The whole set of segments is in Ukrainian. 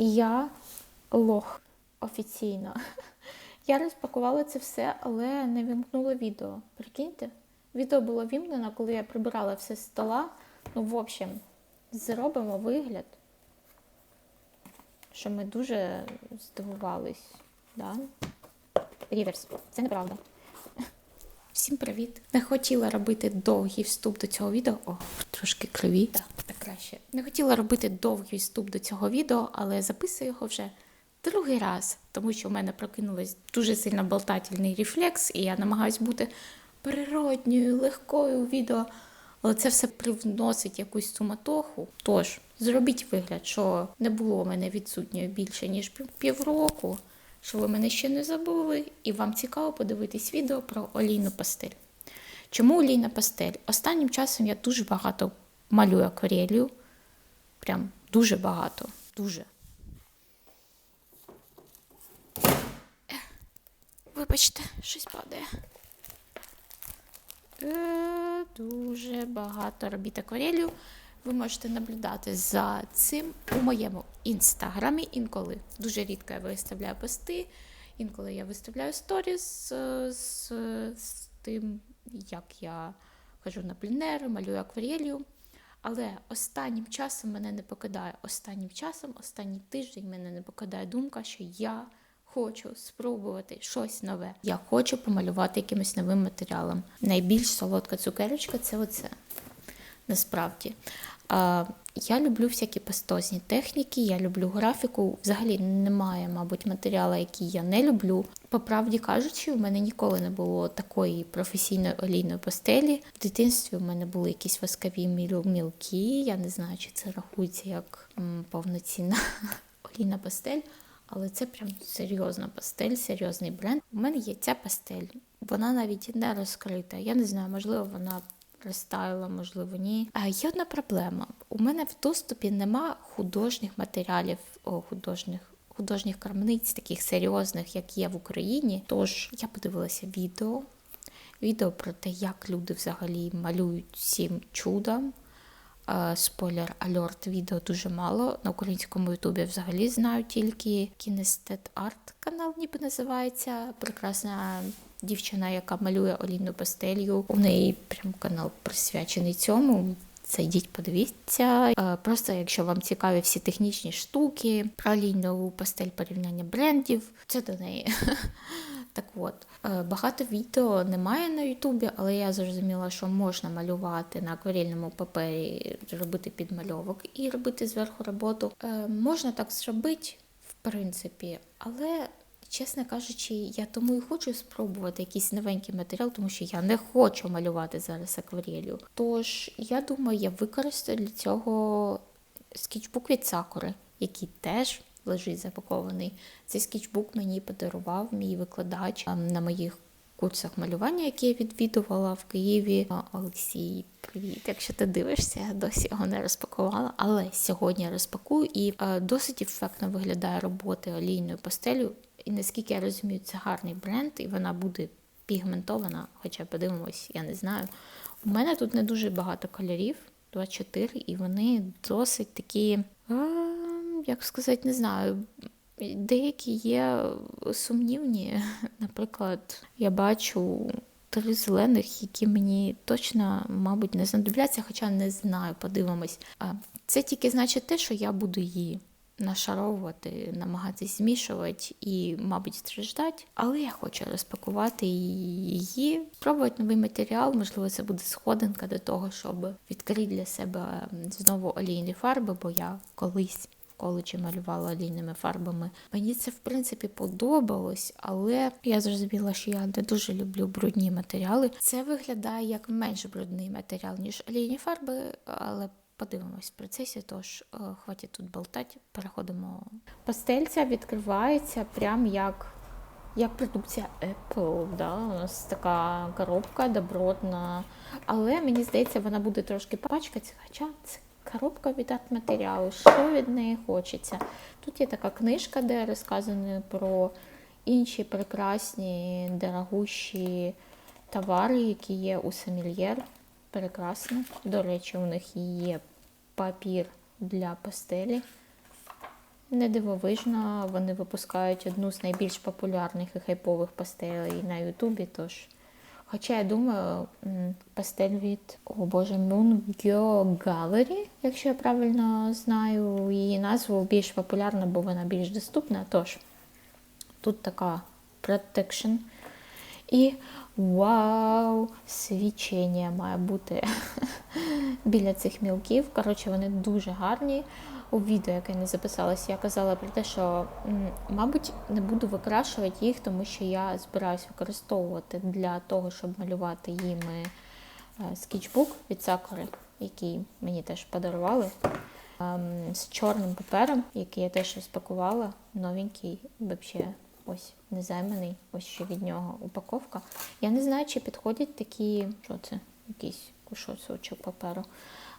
Я лох офіційно. Я розпакувала це все, але не вімкнула відео. Прикиньте? Відео було вімкнено, коли я прибирала все з стола. Ну, в общем, зробимо вигляд, що ми дуже здивувались. Да? Ріверс, це неправда. Всім привіт! Не хотіла робити довгий вступ до цього відео. О, трошки криві. Так, так краще. Не хотіла робити довгий вступ до цього відео, але записую його вже другий раз, тому що в мене прокинулась дуже сильно болтательний рефлекс, і я намагаюсь бути природньою, легкою у відео. Але це все привносить якусь суматоху. Тож, зробіть вигляд, що не було у мене відсутньої більше, ніж пів- півроку, що ви мене ще не забули, і вам цікаво подивитись відео про олійну пастель. Чому олійна пастель? Останнім часом я дуже багато малюю акварелью. Прям дуже багато. Дуже. Вибачте, щось падає. Е, Дуже багато робіт акварелью. Ви можете наблюдати за цим у моєму інстаграмі інколи. Дуже рідко я виставляю пости, інколи я виставляю сторіс е, з, з тим, як я хожу на пленери, малюю акварелью. Але останнім часом мене не покидає. Останнім часом, останній тиждень мене не покидає думка, що я хочу спробувати щось нове. Я хочу помалювати якимось новим матеріалом. Найбільш солодка цукерочка це оце. Насправді. Я люблю всякі пастозні техніки, я люблю графіку. Взагалі немає, мабуть, матеріалу, який я не люблю. По правді кажучи, у мене ніколи не було такої професійної олійної пастелі. В дитинстві у мене були якісь воскові міл- мілки. Я не знаю, чи це рахується як повноцінна олійна пастель. Але це прям серйозна пастель, серйозний бренд. У мене є ця пастель. Вона навіть не розкрита. Я не знаю, можливо, вона розтаяла, можливо, ні. А є одна проблема. У мене в доступі нема художніх матеріалів, художніх. Художніх крамниць, таких серйозних, як є в Україні. Тож я подивилася відео, відео про те, як люди взагалі малюють всім чудом. Е, Спойлер альорт відео дуже мало. На українському ютубі взагалі знаю тільки Кінестет Арт канал, ніби називається. Прекрасна дівчина, яка малює олійну пастелью. У неї прям канал присвячений цьому. Зайдіть, подивіться. Е, Просто якщо вам цікаві всі технічні штуки, про олійну пастель порівняння брендів, це до неї. Так от, е, багато відео немає на Ютубі, але я зрозуміла, що можна малювати на акварельному папері, робити підмальовок і робити зверху роботу. Е, Можна так зробити, в принципі, але. Чесно кажучи, я тому і хочу спробувати якийсь новенький матеріал, тому що я не хочу малювати зараз акварелью. Тож, я думаю, я використаю для цього скетчбук від Сакури, який теж лежить запакований. Цей скетчбук мені подарував мій викладач на моїх курсах малювання, які я відвідувала в Києві. Олексій, привіт! Якщо ти дивишся, я досі його не розпакувала, але сьогодні я розпакую і досить ефектно виглядає роботи олійною пастелю. І наскільки я розумію, це гарний бренд, і вона буде пігментована, хоча подивимось, я не знаю. У мене тут не дуже багато кольорів, 24, і вони досить такі, а, як сказати, не знаю. Деякі є сумнівні. Наприклад, я бачу три зелених, які мені точно, мабуть, не знадобляться, хоча не знаю, подивимось. Це тільки значить те, що я буду її нашаровувати, намагатись змішувати і, мабуть, страждати. Але я хочу розпакувати її, спробувати новий матеріал. Можливо, це буде сходинка до того, щоб відкрити для себе знову олійні фарби, бо я колись. Коледжі малювала олійними фарбами. Мені це в принципі подобалось, але я зрозуміла, що я не дуже люблю брудні матеріали. Це виглядає як менш брудний матеріал, ніж олійні фарби, але Подивимось в процесі, тож е, хватить тут болтати, переходимо. Пастельця відкривається прям як, як продукція Apple. Да? У нас така коробка добротна, але мені здається, вона буде трошки пачкатися, хоча це коробка від арт-матеріалу, що від неї хочеться. Тут є така книжка, де розказано про інші прекрасні, дорогущі товари, які є у Семільєр. Прекрасно. До речі, у них є папір для пастелі. Не дивовижно, вони випускають одну з найбільш популярних і хайпових пастелей на Ютубі. Тож, хоча я думаю, пастель від о боже, Mungyo Gallery, якщо я правильно знаю її назву, більш популярна, бо вона більш доступна. Тож тут така protection. І вау! Свічення має бути біля цих мілків. Коротше, вони дуже гарні. У відео, яке не записалось, я казала про те, що, мабуть, не буду викрашувати їх, тому що я збираюсь використовувати для того, щоб малювати їми е, скетчбук від Сакури, який мені теж подарували. ем, З чорним папером, який я теж розпакувала, новенький, взагалі, ось незайманий, ось ще від нього упаковка. Я не знаю, чи підходять такі, що це, якийсь кусочок паперу.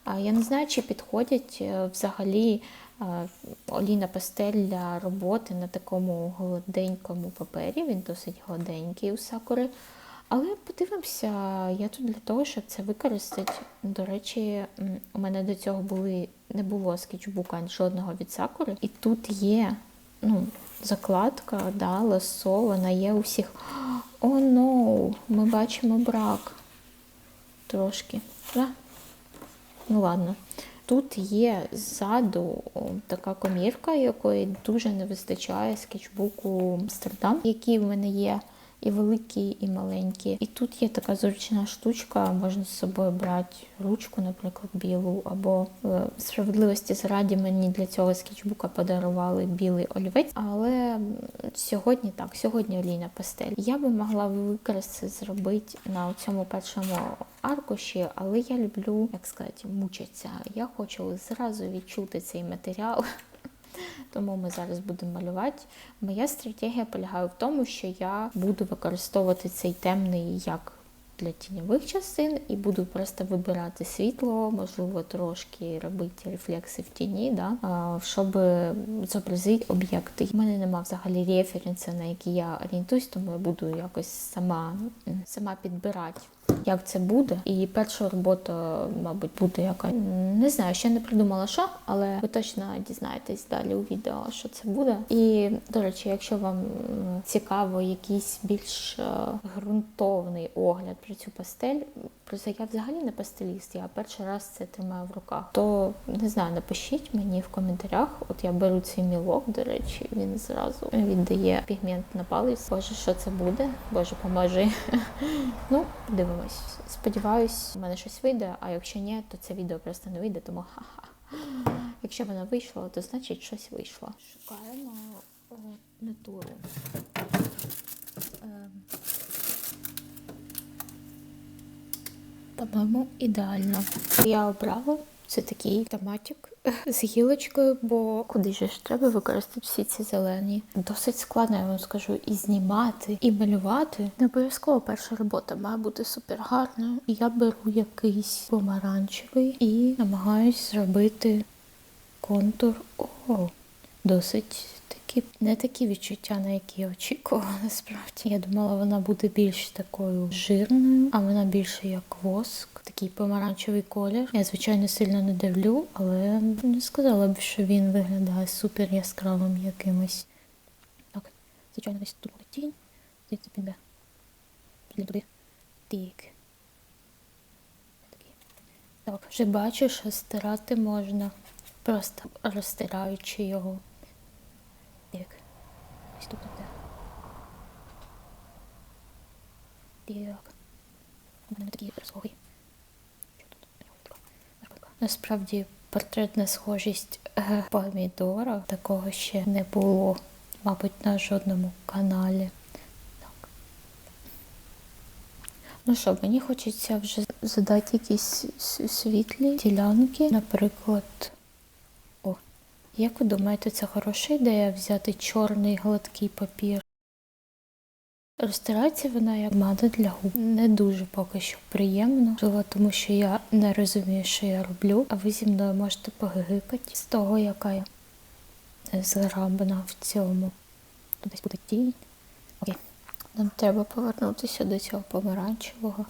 Я не знаю, чи підходять е, взагалі е, олійна пастель для роботи на такому гладенькому папері. Він досить гладенький у сакури. Але подивимося, я тут для того, щоб це використати. До речі, у мене до цього були, не було скетчбука жодного від сакури. І тут є ну, закладка, да, ласо, вона є у всіх. О, ну, ми бачимо брак. Трошки. Да? Ну ладно. Тут є ззаду така комірка, якої дуже не вистачає скетчбуку Амстердам, який в мене є і великі, і маленькі. І тут є така зручна штучка, можна з собою брати ручку, наприклад, білу, або е, справедливості зараді мені для цього скетчбука подарували білий олівець. Але сьогодні так, сьогодні олійна пастель. Я би могла викрас зробити на цьому першому аркуші, але я люблю, як сказати, мучитися. Я хочу зразу відчути цей матеріал. Тому ми зараз будемо малювати. Моя стратегія полягає в тому, що я буду використовувати цей темний як для тіньових частин і буду просто вибирати світло, можливо, трошки робити рефлекси в тіні, да? щоб зобразити об'єкти. У мене нема взагалі референсу, на які я орієнтуюсь, тому я буду якось сама, сама підбирати. Як це буде? І перша робота, мабуть, буде яка не знаю, ще не придумала що, але ви точно дізнаєтесь далі у відео, що це буде. І до речі, якщо вам цікаво якийсь більш е, ґрунтовний огляд про цю пастель, просто я взагалі не пастеліст, я перший раз це тримаю в руках. То не знаю, напишіть мені в коментарях. От я беру цей мілок, до речі, він зразу віддає пігмент на палець. Боже, що це буде? Боже, поможи. Ну, дивимось. Сподіваюсь, у мене щось вийде, а якщо ні, то це відео просто не вийде, тому ха-ха. Якщо воно вийшло, то значить щось вийшло. Шукаємо натуру. Ем. По-моєму, ідеально. Я обрала це такий томатик з гілочкою, бо куди же ж треба використати всі ці зелені. Досить складно, я вам скажу, і знімати, і малювати. Не обов'язково перша робота має бути супер гарною. Я беру якийсь помаранчевий і намагаюсь зробити контур. О, досить не такі відчуття, на які я очікувала насправді. Я думала, вона буде більш такою жирною, а вона більше як воск, такий помаранчевий колір. Я звичайно сильно не дивлю, але не сказала б, що він виглядає супер яскравим якимось. Так, звичайно, десь тут буде тінь, звідси піде. Піде туди. Так. Так, вже бачу, що стирати можна, просто розтираючи його. Так. Ось тут іде. Так. У мене такі розлоги. Що тут? Така наркотика. Насправді портретна схожість е, помідора такого ще не було, мабуть, на жодному каналі. Ну що, мені хочеться вже задати якісь світлі ділянки, наприклад. О, як ви думаєте, це хороша ідея взяти чорний гладкий папір? Розтирається вона як мада для губ. Не дуже поки що приємно, тому що я не розумію, що я роблю, а ви зі мною можете погигикати з того, яка я зграбана в цьому. Тут десь буде тінь. Окей. Нам треба повернутися до цього помаранчевого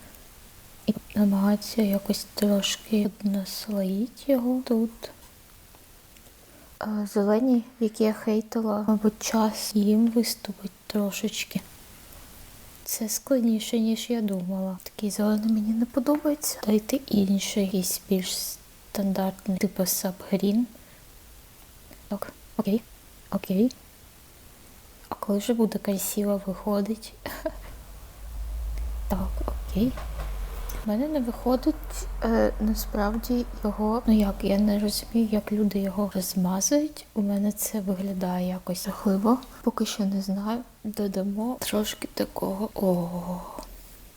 і намагатися якось трошки наслоїти його тут. Зелені, які я хейтила, мабуть, час їм виступить трошечки. Це складніше, ніж я думала. Такий зелений мені не подобається. Дайте інший, якийсь більш стандартний, типу сабгрін. Так, окей, окей. А коли вже буде красиво виходить? Так, окей. У мене не виходить е, насправді його. Ну як, я не розумію, як люди його розмазують. У мене це виглядає якось жахливо. Поки що не знаю. Додамо трошки такого. О,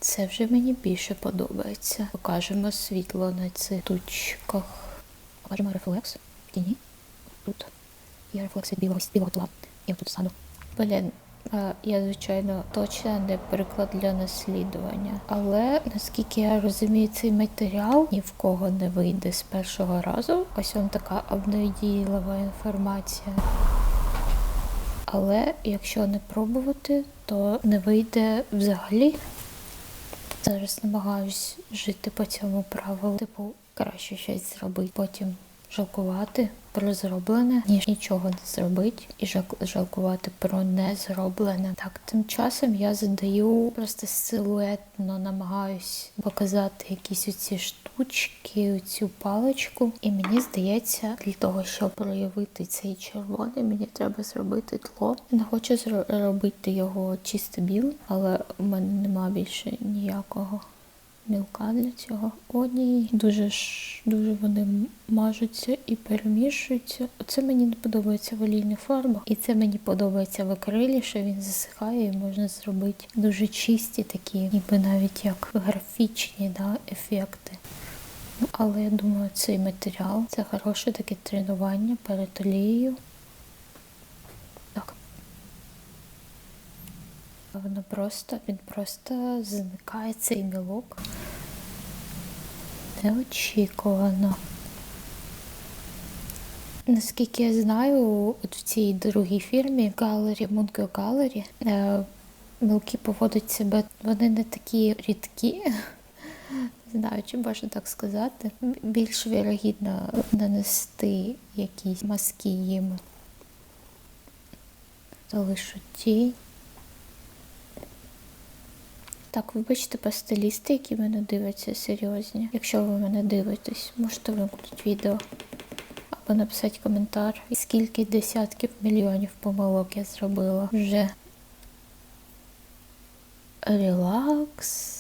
це вже мені більше подобається. Покажемо світло на цих тучках. Покажемо рефлекс в тіні. Тут є рефлекс від білого, білого тла. І тут саду. Блін, я, звичайно, точно не приклад для наслідування. Але наскільки я розумію, цей матеріал ні в кого не вийде з першого разу. Ось вам така обнадійлива інформація. Але якщо не пробувати, то не вийде взагалі. Зараз намагаюсь жити по цьому правилу. Типу, краще щось зробити, потім жалкувати про зроблене, ніж нічого не зробити і жал- жалкувати про не зроблене. Так, тим часом я задаю просто силуетно намагаюсь показати якісь оці штучки, оцю паличку. І мені здається, для того, щоб проявити цей червоний, мені треба зробити тло. Не хочу зро- робити його чисто білим, але у мене нема більше ніякого мілка для цього. О, ні. Дуже дуже вони мажуться і перемішуються. Оце мені не подобається в олійних фарбах. І це мені подобається в акрилі, що він засихає і можна зробити дуже чисті такі, ніби навіть як графічні да, ефекти. Ну, але я думаю, цей матеріал це хороше таке тренування перед олією. Воно просто, він просто зникає цей мілок. Неочікувано. Наскільки я знаю, от в цій другій фірмі Gallery, Mungo Gallery, е, мілки поводять себе, вони не такі рідкі. Не знаю, чи можна так сказати. Більш вірогідно нанести якісь маски їм. Залишу тінь. Так, вибачте, пастелісти, які мене дивляться, серйозні. Якщо ви мене дивитесь, можете вимкнути відео або написати коментар. Скільки десятків мільйонів помилок я зробила вже. Релакс.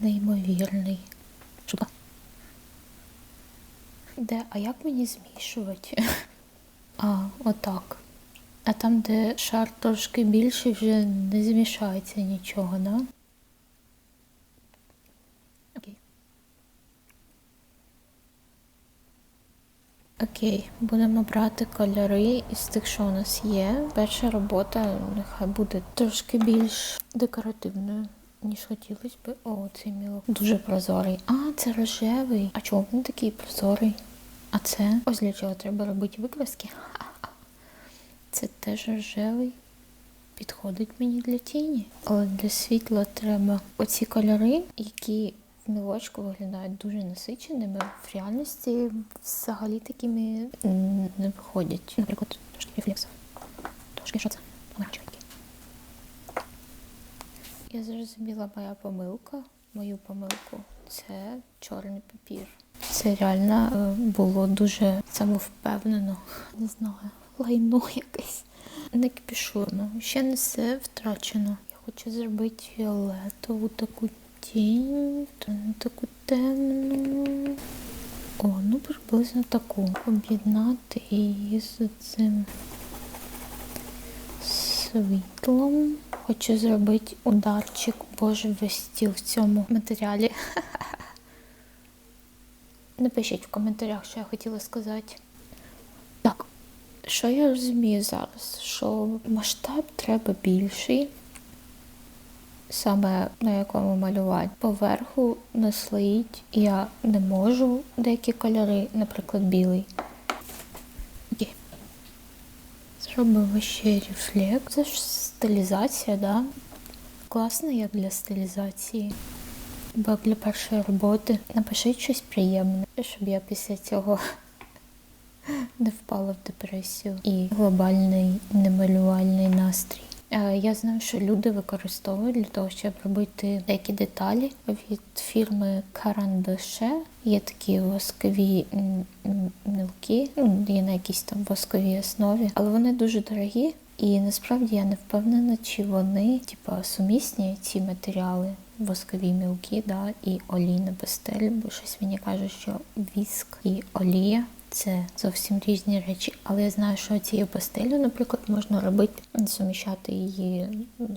Неймовірний. Шука. Де? А як мені змішувати? А, отак. А там, де шар трошки більший, вже не змішається нічого, да? Окей. Окей, будемо брати кольори із тих, що у нас є. Перша робота нехай буде трошки більш декоративною, ніж хотілося би. О, цей мілок. Дуже прозорий. А, це рожевий. А чому він такий прозорий? А це? Ось для чого треба робити викраски. Це теж рожевий. Підходить мені для тіні. Але для світла треба оці кольори, які в мілочку виглядають дуже насиченими, в реальності взагалі такими не виходять. Наприклад, трошки рефлексів. Трошки що це? Помаранчевенький. Я зрозуміла моя помилка. Мою помилку це чорний папір. Це реально е, було дуже самовпевнено. Не знаю, лайно якесь. Не кіпішуємо. Ще не все втрачено. Я хочу зробити фіолетову таку тінь, таку темну. О, ну приблизно таку. Об'єднати її з цим світлом. Хочу зробити ударчик, боже, весь стіл в цьому матеріалі. Напишіть в коментарях, що я хотіла сказати. Що я розумію зараз? Що масштаб треба більший, саме на якому малювати. Поверху наслоїть я не можу деякі кольори, наприклад, білий. Зробимо ще рефлект. Це ж стилізація, да? Класно як для стилізації. Бо для першої роботи напишіть щось приємне, щоб я після цього не впала в депресію і глобальний немалювальний настрій. Е, Я знаю, що люди використовують для того, щоб робити деякі деталі від фірми Карандаше. Є такі воскові мілки, ну, є на якійсь там восковій основі, але вони дуже дорогі. І насправді я не впевнена, чи вони типа сумісні ці матеріали, воскові мілки, да, і олійна пастель, бо щось мені каже, що віск і олія це зовсім різні речі. Але я знаю, що цією пастелью, наприклад, можна робити, суміщати її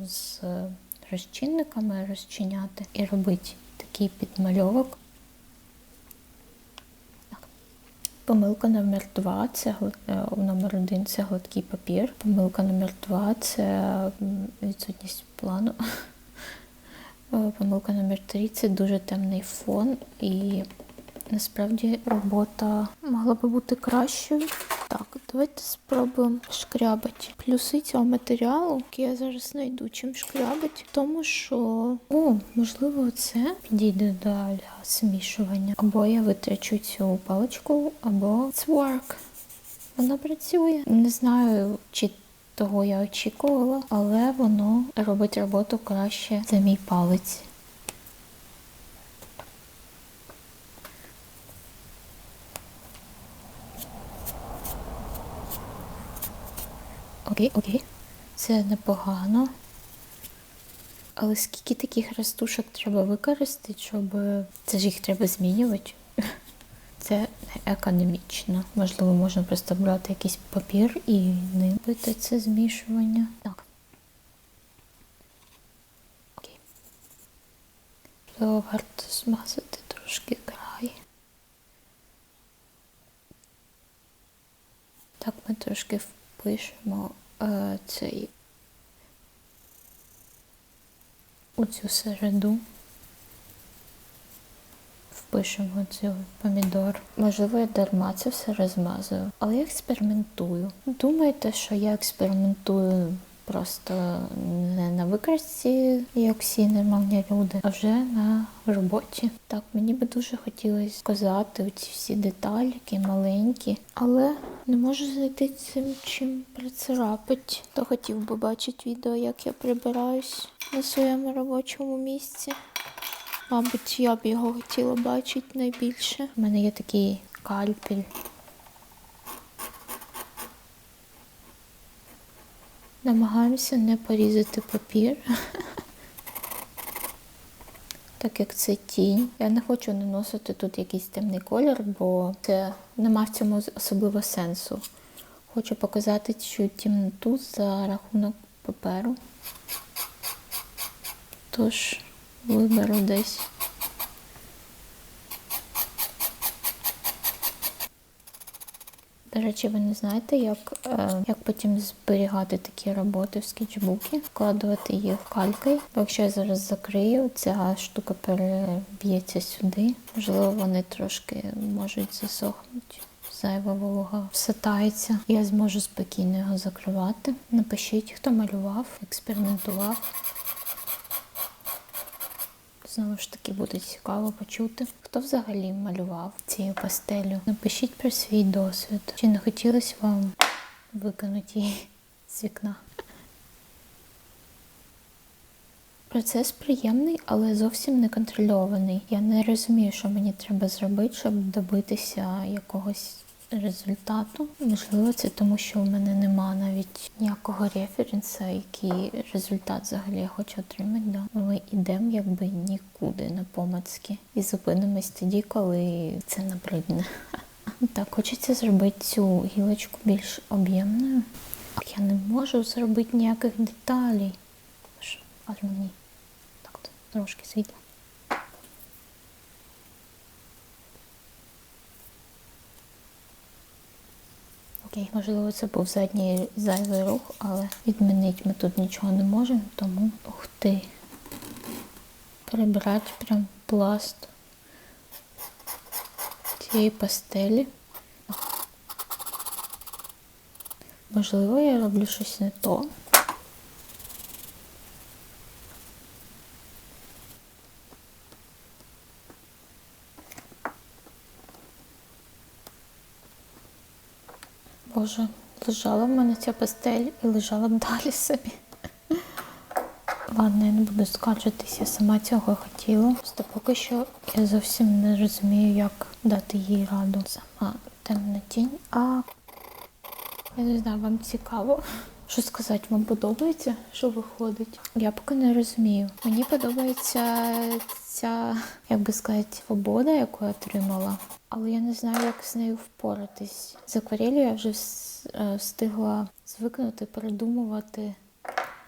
з розчинниками, розчиняти і робити такий підмальовок. Помилка номер два це е, номер один це гладкий папір. Помилка номер два це відсутність плану. Е, Помилка номер три це дуже темний фон і насправді робота могла би бути кращою. Так, давайте спробуємо шкрябати. Плюси цього матеріалу, який я зараз знайду, чим шкрябати, тому що о, можливо, це підійде для змішування. Або я витрачу цю паличку, або it's work. Вона працює. Не знаю, чи того я очікувала, але воно робить роботу краще за мій палець. Окей, окей. Це непогано. Але скільки таких растушок треба використати, щоб це ж їх треба змінювати? Це не економічно. Можливо, можна просто брати якийсь папір і не робити це змішування. Так. Окей. Варто змазати трошки край. Так, ми впишемо е, цей у цю середу. Впишемо цю помідор. Можливо, я дарма це все розмазую, але я експериментую. Думайте, що я експериментую просто не на викрасці, як всі нормальні люди, а вже на роботі. Так, мені би дуже хотілося сказати ці всі детальки маленькі, але не можу знайти цим чим прицарапить. Хто хотів би бачити відео, як я прибираюсь на своєму робочому місці. Мабуть, я б його хотіла бачити найбільше. У мене є такий кальпель. Намагаємося не порізати папір. Так як це тінь. Я не хочу наносити тут якийсь темний колір, бо це нема в цьому особливо сенсу. Хочу показати цю темноту за рахунок паперу. Тож виберу десь. До речі, ви не знаєте, як, е, як потім зберігати такі роботи в скетчбуки, вкладувати їх калькою. Бо якщо я зараз закрию, ця штука переб'ється сюди. Можливо, вони трошки можуть засохнути. Зайва волога всатається. Я зможу спокійно його закривати. Напишіть, хто малював, експериментував. Знову ж таки буде цікаво почути, хто взагалі малював цією пастелю. Напишіть про свій досвід. Чи не хотілося вам викинути її з вікна? Процес приємний, але зовсім не контрольований. Я не розумію, що мені треба зробити, щоб добитися якогось результату. Можливо, це тому, що в мене нема навіть ніякого референса, який результат взагалі я хочу отримати. Да. Ми йдемо якби нікуди на помацки і зупинимось тоді, коли це набридне. Так, хочеться зробити цю гілочку більш об'ємною. Я не можу зробити ніяких деталей. Аж мені так трошки світла. Окей, можливо, це був задній зайвий рух, але відмінити ми тут нічого не можемо, тому ух ти. Прибрати прям пласт цієї пастелі. Можливо, я роблю щось не то. Боже, лежала в мене ця пастель і лежала б далі собі. Ладно, я не буду скаржитись, я сама цього хотіла. Просто поки що я зовсім не розумію, як дати їй раду. Сама темна тінь. А я не знаю, вам цікаво. Що сказати, вам подобається, що виходить? Я поки не розумію. Мені подобається ця, як би сказати, свобода, яку я отримала. Але я не знаю, як з нею впоратись. З акварелью я вже е, встигла звикнути, передумувати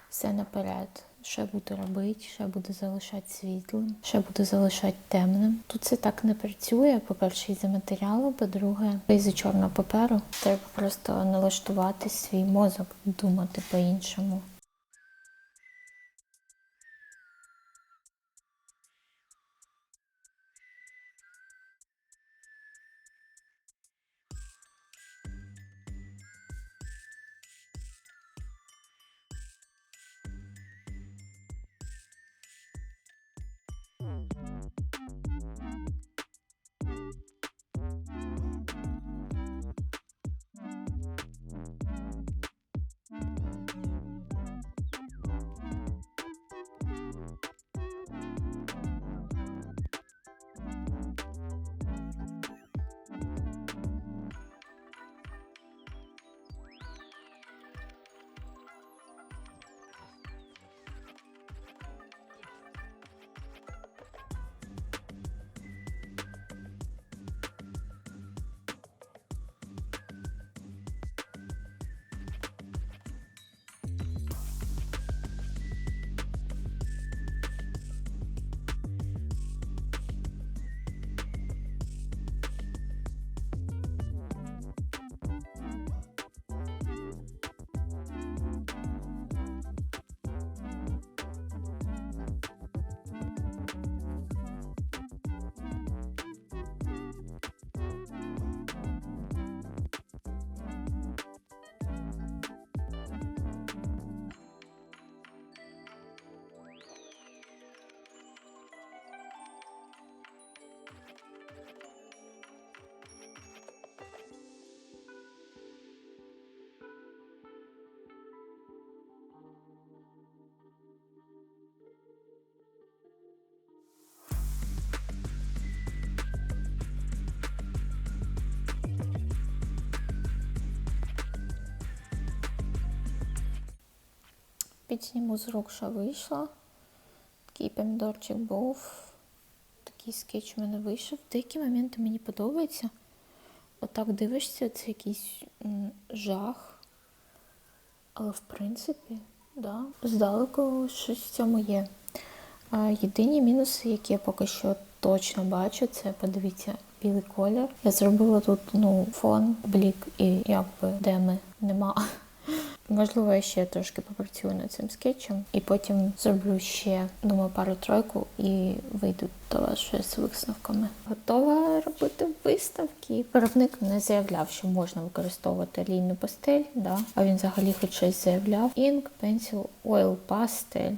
все наперед. Що буде робити, ще буде залишати світлим, ще буде залишати темним. Тут це так не працює. По-перше, із-за матеріалу, по-друге, із-за чорного паперу. Треба просто налаштувати свій мозок, думати по-іншому. Підсніму з рук, що вийшло. Такий помідорчик був. Такий скетч у мене вийшов. Деякі моменти мені подобаються. Отак дивишся, це якийсь жах. Але в принципі, да, здалеку щось в цьому є. Єдині мінуси, які я поки що точно бачу, це подивіться білий колір. Я зробила тут ну, фон, блік і якби де ми нема. Можливо, я ще трошки попрацюю над цим скетчем, і потім зроблю ще, думаю, пару-тройку і вийду вас ще з висновками. Готова робити виставки. Виробник не заявляв, що можна використовувати лінну пастель, да? а він взагалі хоч щось заявляв. Ink, Pencil, Oil, Pastel,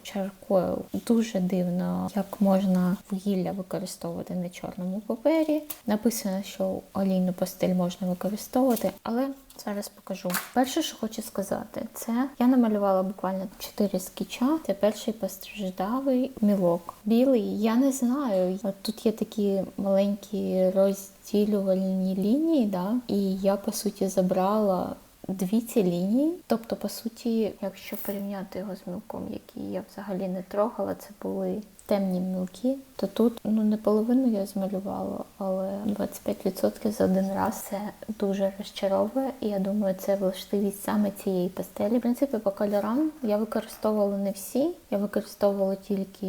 Charcoal. Дуже дивно, як можна вугілля використовувати на чорному папері. Написано, що олійну пастель можна використовувати, але Зараз покажу. Перше, що хочу сказати, це я намалювала буквально 4 скетча. Це перший постраждалий мілок. Білий, я не знаю. От Тут є такі маленькі розділювальні лінії, да? і я по суті забрала. Дві ці лінії, тобто, по суті, якщо порівняти його з мілком, який я взагалі не трогала, це були темні мілки, то тут ну не половину я змалювала, але 25% за один раз це дуже розчаровує. І я думаю, це властивість саме цієї пастелі. В принципі, по кольорам я використовувала не всі, я використовувала тільки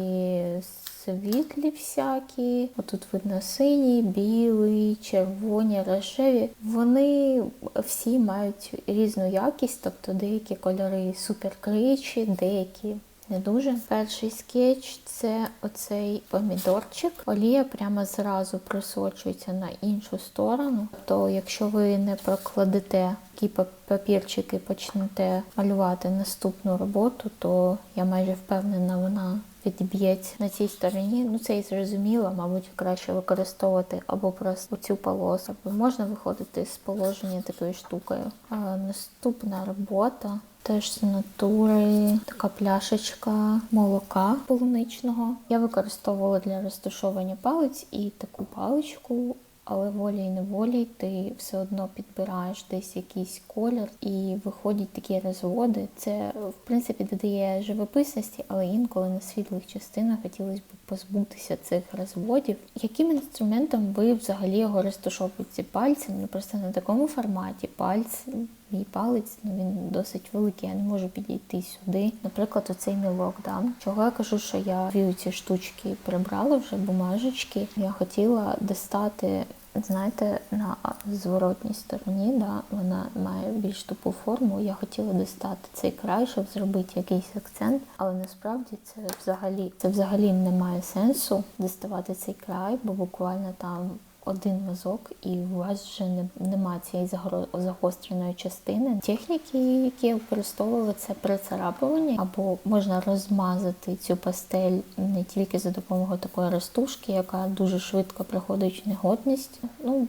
світлі всякі. Отут видно синій, білий, червоні, рожеві. Вони всі мають різну якість, тобто деякі кольори супер кричі, деякі не дуже. Перший скетч це оцей помідорчик. Олія прямо зразу присочується на іншу сторону. То якщо ви не прокладете такі пап- папірчики, почнете малювати наступну роботу, то я майже впевнена, вона відіб'ється на цій стороні. Ну це і зрозуміло, мабуть, краще використовувати або просто цю полосу. Можна виходити з положення такою штукою. А, наступна робота. Теж з натури така пляшечка молока полуничного. Я використовувала для розташовування палець і таку паличку, але волі неволі ти все одно підбираєш десь якийсь колір і виходять такі розводи. Це в принципі додає живописності, але інколи на світлих частинах хотілося б позбутися цих розводів. Яким інструментом ви взагалі його розташовуєте пальцем? Ну просто на такому форматі пальць. Мій палець ну він досить великий, я не можу підійти сюди. Наприклад, оцей мілок. Да? Чого я кажу, що я дві ці штучки прибрала вже бумажечки. Я хотіла достати, знаєте, на зворотній стороні, да, вона має більш тупу форму. Я хотіла достати цей край, щоб зробити якийсь акцент, але насправді це взагалі це взагалі не має сенсу доставати цей край, бо буквально там один вазок, і у вас вже не, немає цієї загостреної частини. Техніки, які я використовувала, це прицарапування, або можна розмазати цю пастель не тільки за допомогою такої розтушки, яка дуже швидко приходить негодність. Ну,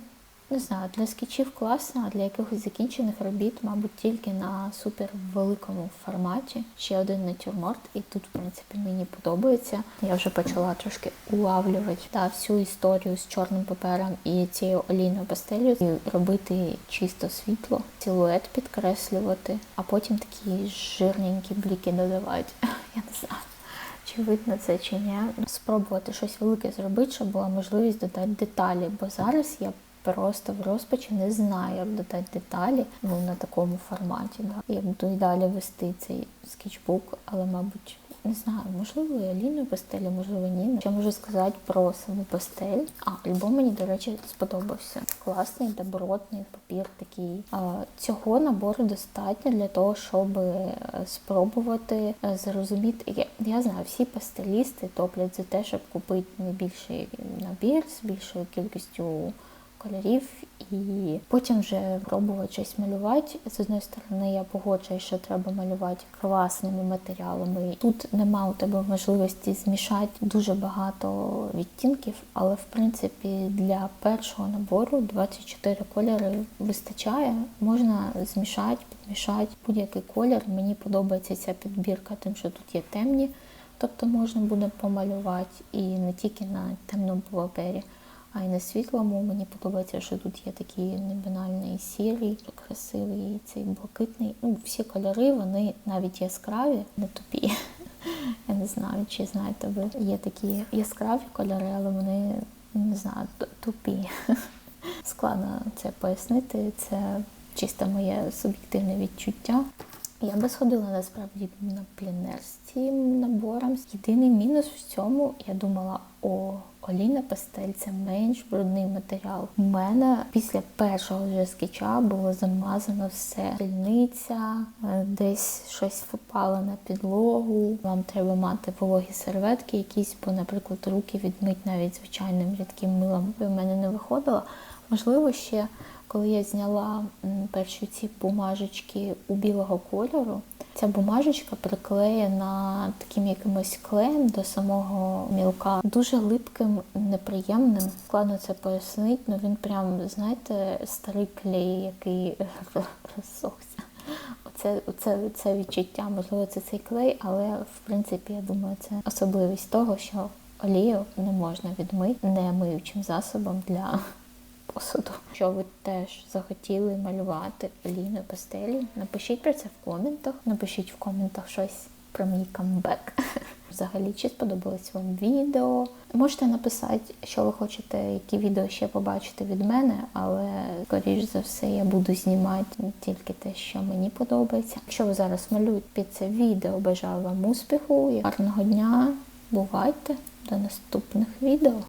не знаю, для скетчів класно, а для якихось закінчених робіт, мабуть, тільки на супер великому форматі. Ще один натюрморт, і тут, в принципі, мені подобається. Я вже почала трошки улавлювати та, всю історію з чорним папером і цією олійною пастелью, і робити чисто світло, силует підкреслювати, а потім такі жирненькі бліки додавати. Я не знаю. Чи видно це чи ні, спробувати щось велике зробити, щоб була можливість додати деталі, бо зараз я просто в розпачі не знаю, як додати деталі ну, на такому форматі. Да. Я буду і далі вести цей скетчбук, але, мабуть, не знаю, можливо, і олійною пастелі, можливо, ні. Що можу сказати про саму пастель? А, альбом мені, до речі, сподобався. Класний, добротний папір такий. Цього набору достатньо для того, щоб е, спробувати е, зрозуміти. Я, я знаю, всі пастелісти топлять за те, щоб купити найбільший набір з більшою кількістю кольорів і потім вже пробувати щось малювати. З одної сторони, я погоджуюсь, що треба малювати класними матеріалами. Тут нема у тебе можливості змішати дуже багато відтінків, але в принципі для першого набору 24 кольори вистачає. Можна змішати, підмішати будь-який колір. Мені подобається ця підбірка, тим, що тут є темні, тобто можна буде помалювати і не тільки на темному папері. А й на світлому мені подобається, що тут є такий небанальний сірий, красивий цей блакитний. Ну, всі кольори, вони навіть яскраві, не тупі. Я не знаю, чи знаєте ви. Є такі яскраві кольори, але вони не знаю, тупі. Складно це пояснити. Це чисто моє суб'єктивне відчуття. Я би сходила насправді на пленер з цим набором. Єдиний мінус в цьому, я думала, о, олійна пастель це менш брудний матеріал. У мене після першого вже скетча було замазано все. Пільниця, е, десь щось впало на підлогу. Вам треба мати вологі серветки, якісь, бо, наприклад, руки відмить навіть звичайним рідким милом. У мене не виходило. Можливо, ще коли я зняла перші ці бумажечки у білого кольору, ця бумажечка приклеєна таким якимось клеєм до самого мілка. Дуже липким, неприємним. Складно це пояснити, ну він прям, знаєте, старий клей, який розсохся. Оце, оце, це відчуття, можливо, це цей клей, але в принципі, я думаю, це особливість того, що олію не можна відмити не миючим засобом для посуду. Якщо ви теж захотіли малювати олійною пастелі, напишіть про це в коментах. Напишіть в коментах щось про мій камбек. Взагалі, чи сподобалось вам відео? Можете написати, що ви хочете, які відео ще побачити від мене, але скоріш за все я буду знімати тільки те, що мені подобається. Якщо ви зараз малюєте під це відео, бажаю вам успіху і гарного дня. Бувайте до наступних відео.